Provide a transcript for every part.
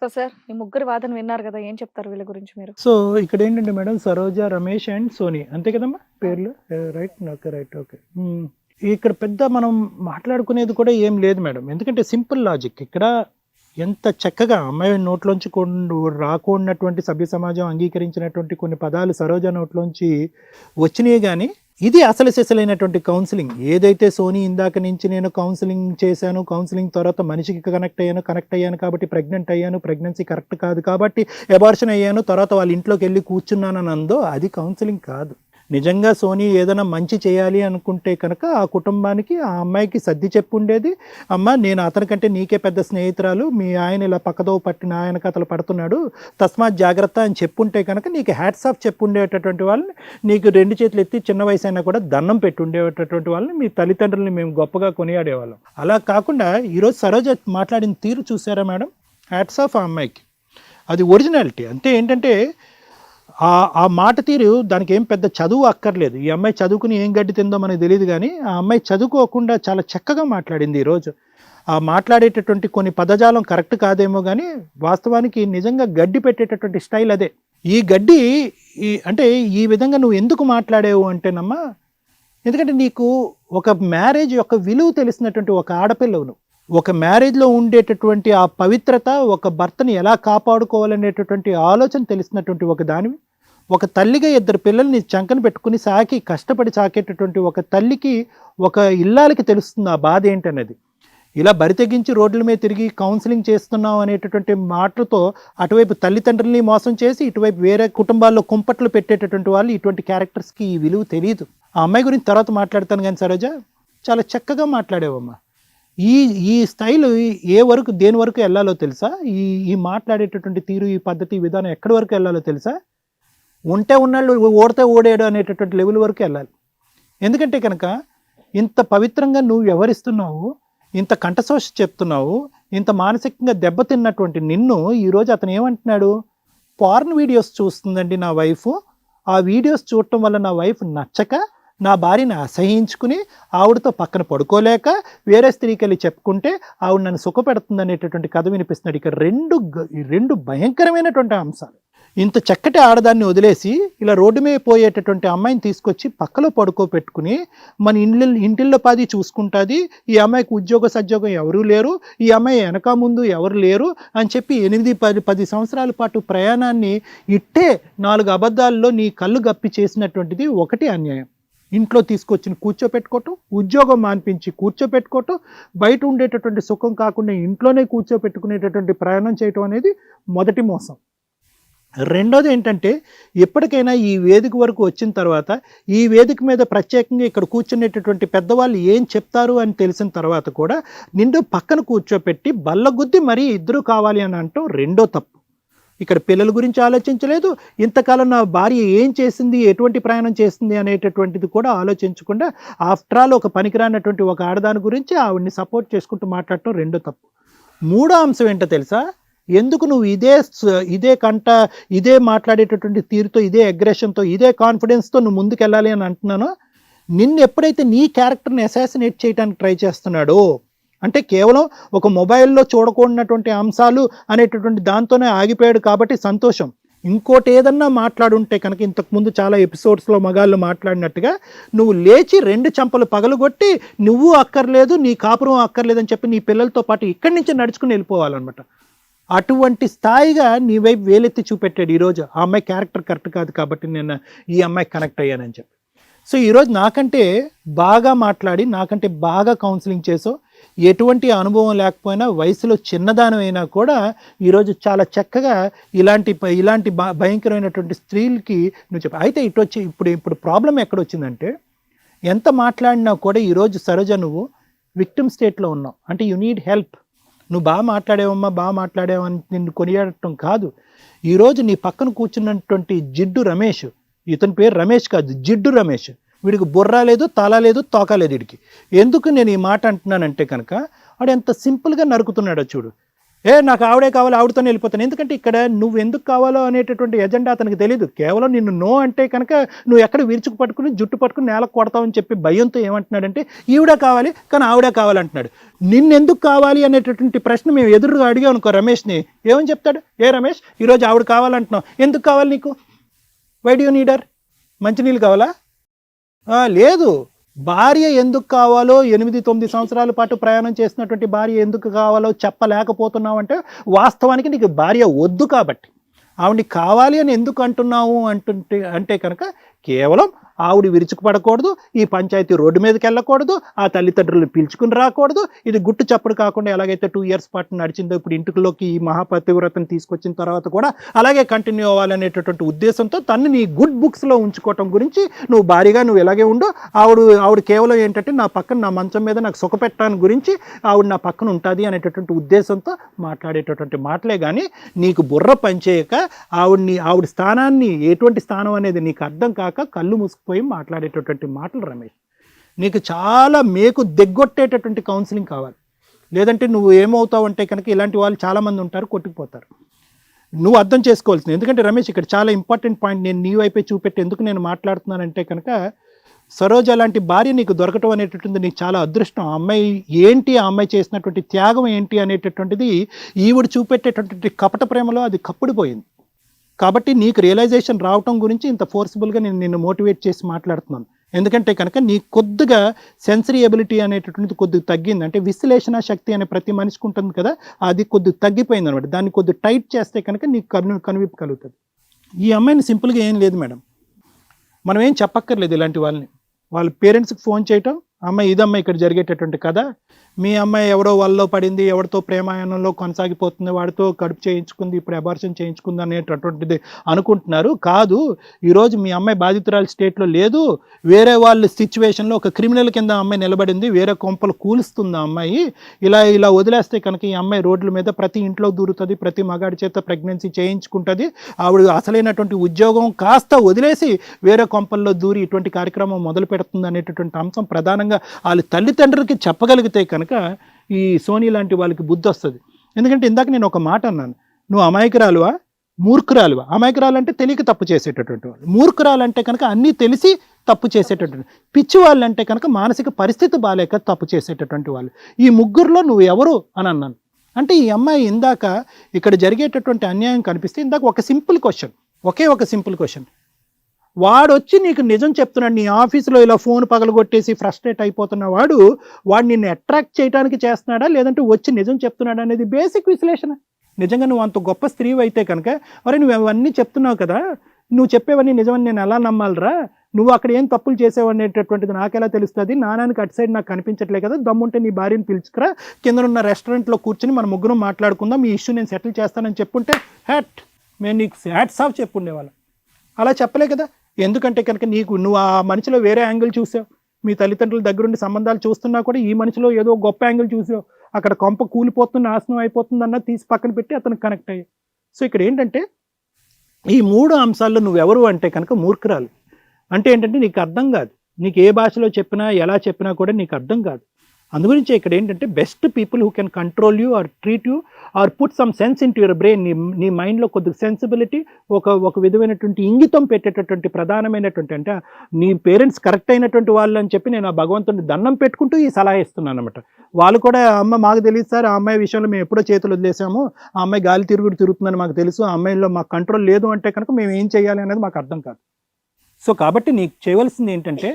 So sir ఈ ముగ్గురు వాదన విన్నారు కదా ఏం చెప్తారు వీళ్ళ గురించి మీరు? సో ఇక్కడ ఏంటంటే మేడం సరోజ రమేష్ అండ్ సోనీ. అంతే కదమ్మా? పేర్లు? రైట్ ఓకే రైట్ ఓకే ఇక్కడ పెద్ద మనం మాట్లాడుకునేది కూడా ఏం లేదు మేడం. ఎందుకంటే సింపుల్ లాజిక్. ఇక్కడ ఎంత చక్కగా అమ్మాయి నోట్లోంచి కొండు రాకున్నటువంటి సభ్య సమాజం అంగీకరించినటువంటి కొన్ని పదాలు సరోజ నోట్లోంచి వచ్చినాయి కానీ ఇది అసలు సెసలైనటువంటి కౌన్సిలింగ్ ఏదైతే సోనీ ఇందాక నుంచి నేను కౌన్సిలింగ్ చేశాను కౌన్సిలింగ్ తర్వాత మనిషికి కనెక్ట్ అయ్యాను కనెక్ట్ అయ్యాను కాబట్టి ప్రెగ్నెంట్ అయ్యాను ప్రెగ్నెన్సీ కరెక్ట్ కాదు కాబట్టి ఎబార్షన్ అయ్యాను తర్వాత వాళ్ళ ఇంట్లోకి వెళ్ళి కూర్చున్నానని అందో అది కౌన్సిలింగ్ కాదు. నిజంగా సోనీ ఏదైనా మంచి చేయాలి అనుకుంటే కనుక ఆ కుటుంబానికి ఆ అమ్మాయికి సర్ది చెప్పుండేది అమ్మ నేను అతనికంటే నీకే పెద్ద స్నేహితురాలు. మీ ఆయన ఇలా పక్కదో పట్టిన ఆయన కథలు పడుతున్నాడు. తస్మాత్ జాగ్రత్త అని చెప్పుంటే కనుక నీకు హ్యాట్స్ ఆఫ్ చెప్పుండేటటువంటి వాళ్ళని నీకు రెండు చేతులు ఎత్తి చిన్న వయసు అయినా కూడా దండం పెట్టుండేటటువంటి వాళ్ళని మీ తల్లిదండ్రులని మేము గొప్పగా కొనియాడేవాళ్ళం. అలా కాకుండా ఈరోజు సరోజ మాట్లాడిన తీరు చూసారా మేడం? హ్యాట్స్ ఆఫ్ ఆ అమ్మాయికి. అది ఒరిజినాలిటీ అంటే ఏంటంటే ఆ ఆ మాట తీరు దానికి ఏం పెద్ద చదువు అక్కర్లేదు. ఈ అమ్మాయి చదువుకుని ఏం గడ్డి తిందో మనకు తెలియదు కానీ ఆ అమ్మాయి చదువుకోకుండా చాలా చక్కగా మాట్లాడింది ఈరోజు ఆ మాట్లాడేటటువంటి కొన్ని పదజాలం కరెక్ట్ కాదేమో కానీ వాస్తవానికి నిజంగా గడ్డి పెట్టేటటువంటి స్టైల్ అదే. ఈ గడ్డి ఈ అంటే ఈ విధంగా నువ్వు ఎందుకు మాట్లాడేవు అంటేనమ్మా ఎందుకంటే నీకు ఒక మ్యారేజ్ యొక్క విలువ తెలిసినటువంటి ఒక ఆడపిల్లవు నువ్వు. ఒక మ్యారేజ్లో ఉండేటటువంటి ఆ పవిత్రత ఒక భర్తని ఎలా కాపాడుకోవాలనేటటువంటి ఆలోచన తెలిసినటువంటి ఒక దానివి. ఒక తల్లిగా ఇద్దరు పిల్లల్ని చంకన పెట్టుకుని సాకి కష్టపడి సాకేటటువంటి ఒక తల్లికి ఒక ఇల్లాలకి తెలుస్తుంది ఆ బాధ ఏంటనేది. ఇలా బరి తెగించి రోడ్ల మీద తిరిగి కౌన్సిలింగ్ చేస్తున్నాం అనేటటువంటి మాటలతో అటువైపు తల్లిదండ్రుల్ని మోసం చేసి ఇటువైపు వేరే కుటుంబాల్లో కుంపట్లు పెట్టేటటువంటి వాళ్ళు ఇటువంటి క్యారెక్టర్స్కి ఈ విలువ తెలియదు ఆ అమ్మాయి గురించి తర్వాత మాట్లాడతాను కానీ సరోజ చాలా చక్కగా మాట్లాడేవమ్మా. ఈ ఈ స్టైల్ ఏ వరకు దేని వరకు వెళ్ళాలో తెలుసా? ఈ ఈ మాట్లాడేటటువంటి తీరు ఈ పద్ధతి విధానం ఎక్కడి వరకు వెళ్ళాలో తెలుసా? ఉంటే ఉన్నాళ్ళు ఓడితే ఓడేడు అనేటటువంటి లెవెల్ వరకు వెళ్ళాలి. ఎందుకంటే కనుక ఇంత పవిత్రంగా నువ్వు వ్యవహరిస్తున్నావు ఇంత కంఠశోష చెప్తున్నావు ఇంత మానసికంగా దెబ్బతిన్నటువంటి నిన్ను ఈరోజు అతను ఏమంటున్నాడు? పార్న్ వీడియోస్ చూస్తుందండి నా వైఫ్. ఆ వీడియోస్ చూడటం వల్ల నా వైఫ్ నచ్చక నా భార్యని అసహించుకుని ఆవిడతో పక్కన పడుకోలేక వేరే స్త్రీకి వెళ్ళి చెప్పుకుంటే ఆవిడ నన్ను సుఖపెడుతుంది అనేటటువంటి కథ వినిపిస్తున్నాడు. ఇక్కడ రెండు రెండు భయంకరమైనటువంటి అంశాలు. ఇంత చక్కటి ఆడదాన్ని వదిలేసి ఇలా రోడ్డు మీద పోయేటటువంటి అమ్మాయిని తీసుకొచ్చి పక్కలో పడుకోబెట్టుకుని మన ఇండ్ల ఇంటిల్లో పాది చూసుకుంటుంది. ఈ అమ్మాయికి ఉద్యోగ సద్యోగం ఎవరూ లేరు. ఈ అమ్మాయి వెనక ముందు ఎవరు లేరు అని చెప్పి ఎనిమిది పది పది సంవత్సరాల పాటు ప్రయాణాన్ని ఇట్టే నాలుగు అబద్ధాల్లో నీ కళ్ళు గప్పి చేసినటువంటిది ఒకటి అన్యాయం. ఇంట్లో తీసుకొచ్చి కూర్చోపెట్టుకోవటం ఉద్యోగం మాన్పించి కూర్చోపెట్టుకోవటం బయట ఉండేటటువంటి సుఖం కాకుండా ఇంట్లోనే కూర్చోపెట్టుకునేటటువంటి ప్రయాణం చేయటం అనేది మొదటి మోసం. రెండోది ఏంటంటే ఎప్పటికైనా ఈ వేదిక వరకు వచ్చిన తర్వాత ఈ వేదిక మీద ప్రత్యేకంగా ఇక్కడ కూర్చునేటటువంటి పెద్దవాళ్ళు ఏం చెప్తారు అని తెలిసిన తర్వాత కూడా నిండు పక్కన కూర్చోపెట్టి బల్లగుద్ది మరీ ఇద్దరు కావాలి అని అంటూ రెండో తప్పు. ఇక్కడ పిల్లల గురించి ఆలోచించలేదు. ఇంతకాలం నా భార్య ఏం చేసింది ఎటువంటి ప్రయాణం చేసింది అనేటటువంటిది కూడా ఆలోచించకుండా ఆఫ్టర్ ఆల్ ఒక పనికిరానటువంటి ఒక ఆడదాని గురించి ఆవిడ్ని సపోర్ట్ చేసుకుంటూ మాట్లాడటం రెండో తప్పు. మూడో అంశం ఏంటో తెలుసా? ఎందుకు నువ్వు ఇదే ఇదే కంట ఇదే మాట్లాడేటటువంటి తీరుతో ఇదే అగ్రెషన్తో ఇదే కాన్ఫిడెన్స్తో నువ్వు ముందుకెళ్ళాలి అని అంటున్నానో? నిన్ను ఎప్పుడైతే నీ క్యారెక్టర్ని అసాసినేట్ చేయడానికి ట్రై చేస్తున్నాడో అంటే కేవలం ఒక మొబైల్లో చూడకూడనటువంటి అంశాలు అనేటటువంటి దాంతోనే ఆగిపోయాడు కాబట్టి సంతోషం. ఇంకోటి ఏదన్నా మాట్లాడుంటే కనుక ఇంతకుముందు చాలా ఎపిసోడ్స్లో మగాళ్ళు మాట్లాడినట్టుగా నువ్వు లేచి రెండు చంపలు పగలగొట్టి నువ్వు అక్కర్లేదు నీ కాపురం అక్కర్లేదని చెప్పి నీ పిల్లలతో పాటు ఇక్కడి నుంచి నడుచుకుని వెళ్ళిపోవాలన్నమాట. అటువంటి స్థాయిగా నీ వైపు వేలెత్తి చూపెట్టాడు ఈరోజు. ఆ అమ్మాయి క్యారెక్టర్ కరెక్ట్ కాదు కాబట్టి నేను ఈ అమ్మాయి కనెక్ట్ అయ్యానని చెప్పి. సో ఈరోజు నాకంటే బాగా మాట్లాడి నాకంటే బాగా కౌన్సిలింగ్ చేసో ఎటువంటి అనుభవం లేకపోయినా వయసులో చిన్నదానమైనా కూడా ఈరోజు చాలా చక్కగా ఇలాంటి ఇలాంటి భ- భయంకరమైనటువంటి స్త్రీలకి నువ్వు చెప్ప అయితే ఇటు వచ్చి ఇప్పుడు ఇప్పుడు ప్రాబ్లం ఎక్కడొచ్చిందంటే ఎంత మాట్లాడినా కూడా ఈరోజు సరోజ నువ్వు విక్టిమ్ స్టేట్లో ఉన్నావు. అంటే యు నీడ్ హెల్ప్. నువ్వు బాగా మాట్లాడేవమ్మా బాగా మాట్లాడేవని నిన్ను కొనియాడటం కాదు. ఈరోజు నీ పక్కన కూర్చున్నటువంటి జిడ్డు రమేష్ ఇతని పేరు రమేష్ కాదు జిడ్డు రమేష్. వీడికి బుర్ర లేదు తల లేదు తోక లేదు వీడికి. ఎందుకు నేను ఈ మాట అంటున్నానంటే కనుక వాడు ఎంత సింపుల్గా నరుకుతున్నాడో చూడు. ఏ నాకు ఆవిడే కావాలి ఆవిడతోనే వెళ్ళిపోతాను. ఎందుకంటే ఇక్కడ నువ్వు ఎందుకు కావాలో అనేటటువంటి ఎజెండా అతనికి తెలియదు కేవలం నిన్ను నో అంటే కనుక నువ్వు ఎక్కడ విరుచుకు పట్టుకుని జుట్టు పట్టుకుని నేలకు కొడతావని చెప్పి భయంతో ఏమంటున్నాడంటే ఈవిడ కావాలి కానీ ఆవిడే కావాలంటున్నాడు నిన్నెందుకు కావాలి అనేటటువంటి ప్రశ్న మేము ఎదురుగా అడిగాం అనుకో రమేష్ని. ఏమని చెప్తాడు? ఏ రమేష్ ఈరోజు ఆవిడ కావాలంటున్నావు. ఎందుకు కావాలి నీకు? వై డూ నీడర్ మంచినీళ్ళు కావాలా? లేదు. భార్య ఎందుకు కావాలో ఎనిమిది తొమ్మిది సంవత్సరాల పాటు ప్రయాణం చేసినటువంటి భార్య ఎందుకు కావాలో చెప్పలేకపోతున్నావు అంటే వాస్తవానికి నీకు భార్య వద్దు కాబట్టి. ఆవిడని కావాలి అని ఎందుకు అంటున్నావు అంటుంటే అంటే కనుక కేవలం ఆవిడ విరుచుకుపడకూడదు ఈ పంచాయతీ రోడ్డు మీదకి వెళ్ళకూడదు ఆ తల్లిదండ్రులు పిలుచుకుని రాకూడదు. ఇది గుట్టు చప్పుడు కాకుండా ఎలాగైతే టూ ఇయర్స్ పాటు నడిచిందో ఇప్పుడు ఇంటిలోకి ఈ మహాపతివ్రతను తీసుకొచ్చిన తర్వాత కూడా అలాగే కంటిన్యూ అవ్వాలనేటటువంటి ఉద్దేశంతో తను నీ గుడ్ బుక్స్లో ఉంచుకోవటం గురించి నువ్వు భారీగా నువ్వు ఇలాగే ఉండు. ఆవిడ ఆవిడ కేవలం ఏంటంటే నా పక్కన నా మంచం మీద నాకు సుఖపెట్టడానికి గురించి ఆవిడ నా పక్కన ఉంటుంది అనేటటువంటి ఉద్దేశంతో మాట్లాడేటటువంటి మాటలే కానీ నీకు బుర్ర పనిచేయక ఆవిడ్ని ఆవిడ స్థానాన్ని ఎటువంటి స్థానం అనేది నీకు అర్థం కాక కళ్ళు పోయి మాట్లాడేటటువంటి మాటలు రమేష్. నీకు చాలా మేకు దెగ్గొట్టేటటువంటి కౌన్సిలింగ్ కావాలి. లేదంటే నువ్వు ఏమవుతావు అంటే కనుక ఇలాంటి వాళ్ళు చాలామంది ఉంటారు కొట్టుకుపోతారు. నువ్వు అర్థం చేసుకోవాల్సింది. ఎందుకంటే రమేష్ ఇక్కడ చాలా ఇంపార్టెంట్ పాయింట్ నేను నీ వైపే చూపెట్టి ఎందుకు నేను మాట్లాడుతున్నానంటే కనుక సరోజ లాంటి భార్య నీకు దొరకటం అనేటటువంటి నీకు చాలా అదృష్టం. ఆ అమ్మాయి ఏంటి? ఆ అమ్మాయి చేసినటువంటి త్యాగం ఏంటి? అనేటటువంటిది ఈవిడ చూపెట్టేటటువంటి కపట ప్రేమలో అది కప్పుడిపోయింది. కాబట్టి నీకు రియలైజేషన్ రావటం గురించి ఇంత ఫోర్స్ఫుల్గా నేను నిన్ను మోటివేట్ చేసి మాట్లాడుతున్నాను. ఎందుకంటే కనుక నీ కొద్దిగా సెన్సరీ ఎబిలిటీ అనేటటువంటిది కొద్దిగా తగ్గింది. అంటే విశ్లేషణ శక్తి అనే ప్రతి మనిషికి ఉంటుంది కదా అది కొద్దిగా తగ్గిపోయింది అనమాట దాన్ని కొద్దిగా టైట్ చేస్తే కనుక నీకు కను కనువిప్పు కలుగుతుంది. ఈ అమ్మాయిని సింపుల్గా ఏం లేదు మేడం. మనం ఏం చెప్పక్కర్లేదు ఇలాంటి వాళ్ళని. వాళ్ళ పేరెంట్స్కి ఫోన్ చేయటం అమ్మాయి ఇదమ్మాయి ఇక్కడ జరిగేటటువంటి కథ మీ అమ్మాయి ఎవరో వాళ్ళలో పడింది ఎవరితో ప్రేమాయణంలో కొనసాగిపోతుంది వాడితో కడుపు చేయించుకుంది ఇప్పుడు అబార్షన్ చేయించుకుంది అనేటటువంటిది అనుకుంటున్నారు. కాదు ఈరోజు మీ అమ్మాయి బాధితురాలు స్టేట్లో లేదు వేరే వాళ్ళ సిచ్యువేషన్లో ఒక క్రిమినల్ కింద అమ్మాయి నిలబడింది వేరే కొంపలు కూలుస్తుంది ఆ అమ్మాయి. ఇలా ఇలా వదిలేస్తే కనుక ఈ అమ్మాయి రోడ్ల మీద ప్రతి ఇంట్లో దూరుతుంది ప్రతి మగాడి చేత ప్రెగ్నెన్సీ చేయించుకుంటుంది. ఆవిడ అసలైనటువంటి ఉద్యోగం కాస్త వదిలేసి వేరే కొంపల్లో దూరి ఇటువంటి కార్యక్రమం మొదలు పెడుతుంది అనేటటువంటి అంశం ప్రధానంగా వాళ్ళ తల్లిదండ్రులకి చెప్పగలిగితే కనుక ఈ సోనీ లాంటి వాళ్ళకి బుద్ధి వస్తుంది. ఎందుకంటే ఇందాక నేను ఒక మాట అన్నాను నువ్వు అమాయకురాలువా? మూర్ఖురాలువా? అమాయకురాలు అంటే తెలియక తప్పు చేసేటటువంటి వాళ్ళు. మూర్ఖురాలు అంటే కనుక అన్నీ తెలిసి తప్పు చేసేటటువంటి పిచ్చి వాళ్ళు. అంటే కనుక మానసిక పరిస్థితి బాగాలేక తప్పు చేసేటటువంటి వాళ్ళు. ఈ ముగ్గురులో నువ్వు ఎవరు అని అన్నాను. అంటే ఈ అమ్మాయి ఇందాక ఇక్కడ జరిగేటటువంటి అన్యాయం కనిపిస్తే ఇందాక ఒక సింపుల్ క్వశ్చన్ ఒకే ఒక సింపుల్ క్వశ్చన్. వాడు వచ్చి నీకు నిజం చెప్తున్నాడు నీ ఆఫీసులో ఇలా ఫోన్ పగలగొట్టేసి ఫ్రస్ట్రేట్ అయిపోతున్న వాడు వాడు నిన్ను అట్రాక్ట్ చేయడానికి చేస్తున్నాడా లేదంటే వచ్చి నిజం చెప్తున్నాడా అనేది బేసిక్ విశ్లేషణ. నిజంగా నువ్వు అంత గొప్ప స్త్రీ అయితే కనుక మరి నువ్వు అవన్నీ చెప్తున్నావు కదా నువ్వు చెప్పేవన్నీ నిజమని నేను ఎలా నమ్మాలిరా? నువ్వు అక్కడ ఏం తప్పులు చేసావు అనేటటువంటిది నాకెలా తెలుస్తుంది? నానానికి అటు సైడ్ నాకు కనిపించట్లే కదా దమ్ముంటే నీ భార్యను పిలుచుకురా. కింద ఉన్న రెస్టారెంట్లో కూర్చుని మన ముగ్గురం మాట్లాడుకుందాం ఈ ఇష్యూ నేను సెటిల్ చేస్తానని చెప్పుంటే హ్యాట్ మేము నీకు హ్యాట్స్ ఆఫ్ చెప్పుండేవాళ్ళం. అలా చెప్పలే కదా? ఎందుకంటే కనుక నీకు నువ్వు ఆ మనిషిలో వేరే యాంగిల్ చూసావు. మీ తల్లిదండ్రుల దగ్గరుండి సంబంధాలు చూస్తున్నా కూడా ఈ మనిషిలో ఏదో గొప్ప యాంగిల్ చూసావు. అక్కడ కొంప కూలిపోతుంది నాశనం అయిపోతుంది అన్న తీసి పక్కన పెట్టి అతనికి కనెక్ట్ అయ్యాయి సో ఇక్కడ ఏంటంటే ఈ మూడు అంశాల్లో నువ్వెవరు అంటే కనుక మూర్ఖురాలు. అంటే ఏంటంటే నీకు అర్థం కాదు. నీకు ఏ భాషలో చెప్పినా ఎలా చెప్పినా కూడా నీకు అర్థం కాదు. అందుగురించి ఇక్కడ ఏంటంటే best people who can control you or treat you or put some sense into your brain నీ నీ మైండ్లో కొద్దిగా సెన్సిబిలిటీ ఒక ఒక విధమైనటువంటి ఇంగితం పెట్టేటటువంటి ప్రధానమైనటువంటి అంటే నీ పేరెంట్స్ కరెక్ట్ అయినటువంటి వాళ్ళు అని చెప్పి నేను ఆ భగవంతుని దండం పెట్టుకుంటూ ఈ సలహా ఇస్తున్నాను అనమాట వాళ్ళు కూడా అమ్మ మాకు తెలియదు సార్ ఆ అమ్మాయి విషయంలో మేము ఎప్పుడో చేతులు వదిలేసాము ఆ అమ్మాయి గాలి తిరుగుడు తిరుగుతుందని మాకు తెలుసు ఆ అమ్మాయిలో మాకు కంట్రోల్ లేదు అంటే కనుక మేము ఏం చేయాలి అనేది మాకు అర్థం కాదు. సో కాబట్టి నీకు చేయవలసింది ఏంటంటే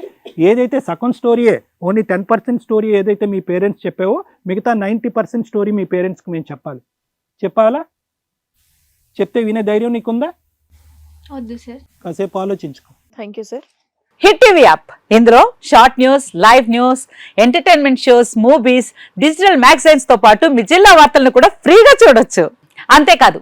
ఏదైతే సగం స్టోరీయే ఓన్లీ టెన్ పర్సెంట్ స్టోరీ ఏదైతే మీ పేరెంట్స్ చెప్పావో మిగతా నైంటీ పర్సెంట్ స్టోరీ మీ పేరెంట్స్కి మేము చెప్పాలి. చెప్పాలా? చెప్తే వినే ధైర్యం నీకుందా? వద్దు సార్. కాసేపు ఆలోచించుకో. Thank you sir. Hit TV app. ఇందులో short news live news entertainment shows movies digital మ్యాగజైన్స్తో పాటు మీ జిల్లా వార్తలను కూడా ఫ్రీగా చూడొచ్చు. అంతేకాదు